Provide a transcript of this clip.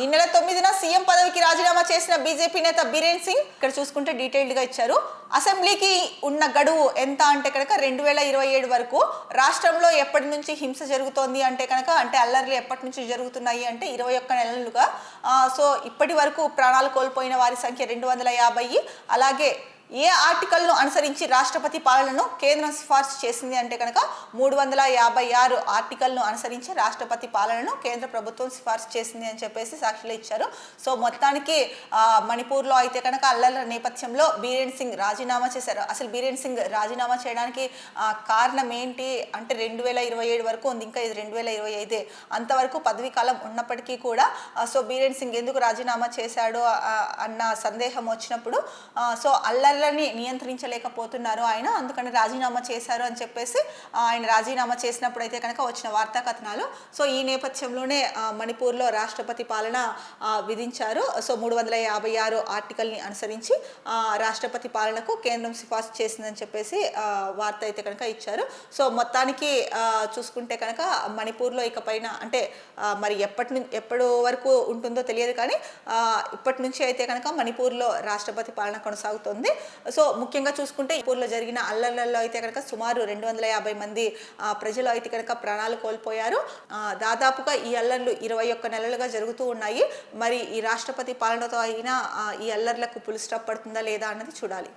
ఈ నెల తొమ్మిదిన సీఎం పదవికి రాజీనామా చేసిన బీజేపీ నేత బీరేన్ సింగ్ ఇక్కడ చూసుకుంటే డీటెయిల్డ్గా ఇచ్చారు. అసెంబ్లీకి ఉన్న గడువు ఎంత అంటే కనుక రెండు వేల ఇరవై ఏడు వరకు రాష్ట్రంలో ఎప్పటి నుంచి హింస జరుగుతోంది అంటే కనుక అంటే అల్లర్లు ఎప్పటి నుంచి జరుగుతున్నాయి అంటే ఇరవై ఒక్క నెలలుగా. సో ఇప్పటి వరకు ప్రాణాలు కోల్పోయిన వారి సంఖ్య రెండు వందల యాభై. అలాగే ఏ ఆర్టికల్ను అనుసరించి రాష్ట్రపతి పాలనను కేంద్రం సిఫార్సు చేసింది అంటే కనుక మూడు వందల యాభై ఆరు ఆర్టికల్ను అనుసరించి రాష్ట్రపతి పాలనను కేంద్ర ప్రభుత్వం సిఫార్సు చేసింది అని చెప్పేసి సాక్షులు ఇచ్చారు. సో మొత్తానికి మణిపూర్లో అయితే కనుక అల్లర్ల నేపథ్యంలో బీరేన్ సింగ్ రాజీనామా చేశారు. అసలు బీరేన్ సింగ్ రాజీనామా చేయడానికి కారణం ఏంటి? అంటే రెండు వేల ఇరవై ఏడు వరకు ఉంది. ఇంకా ఇది రెండు వేల ఇరవై ఐదే. అంతవరకు పదవీ కాలం ఉన్నప్పటికీ కూడా సో బీరేన్ సింగ్ ఎందుకు రాజీనామా చేశాడు అన్న సందేహం వచ్చినప్పుడు సో సో అల్లర్లని నియంత్రించలేకపోతున్నారు ఆయన. అందుకని రాజీనామా చేశారు అని చెప్పేసి ఆయన రాజీనామా చేసినప్పుడు అయితే కనుక వచ్చిన వార్తా కథనాలు సో ఈ నేపథ్యంలోనే మణిపూర్లో రాష్ట్రపతి పాలన విధించారు. సో మూడు వందల యాభై ఆరు ఆర్టికల్ని అనుసరించి రాష్ట్రపతి పాలనకు కేంద్రం సిఫార్సు చేసిందని చెప్పేసి వార్త అయితే కనుక ఇచ్చారు. సో మొత్తానికి చూసుకుంటే కనుక మణిపూర్లో ఇకపైన అంటే మరి ఎప్పటి నుంచి ఎప్పటి వరకు ఉంటుందో తెలియదు కానీ ఇప్పటి నుంచి అయితే కనుక మణిపూర్లో రాష్ట్రపతి పాలన కొనసాగుతుంది. సో ముఖ్యంగా చూసుకుంటే మణిపూర్లో జరిగిన అల్లర్లలో అయితే కనుక సుమారు రెండు వందల యాభై మంది ఆ, ప్రజలు అయితే కనుక ప్రాణాలు కోల్పోయారు. దాదాపుగా ఈ అల్లర్లు ఇరవై ఒక్క నెలలుగా జరుగుతూ ఉన్నాయి. మరి ఈ రాష్ట్రపతి పాలనతో అయినా ఈ అల్లర్లకు పులి స్టాప్ పడుతుందా లేదా అన్నది చూడాలి.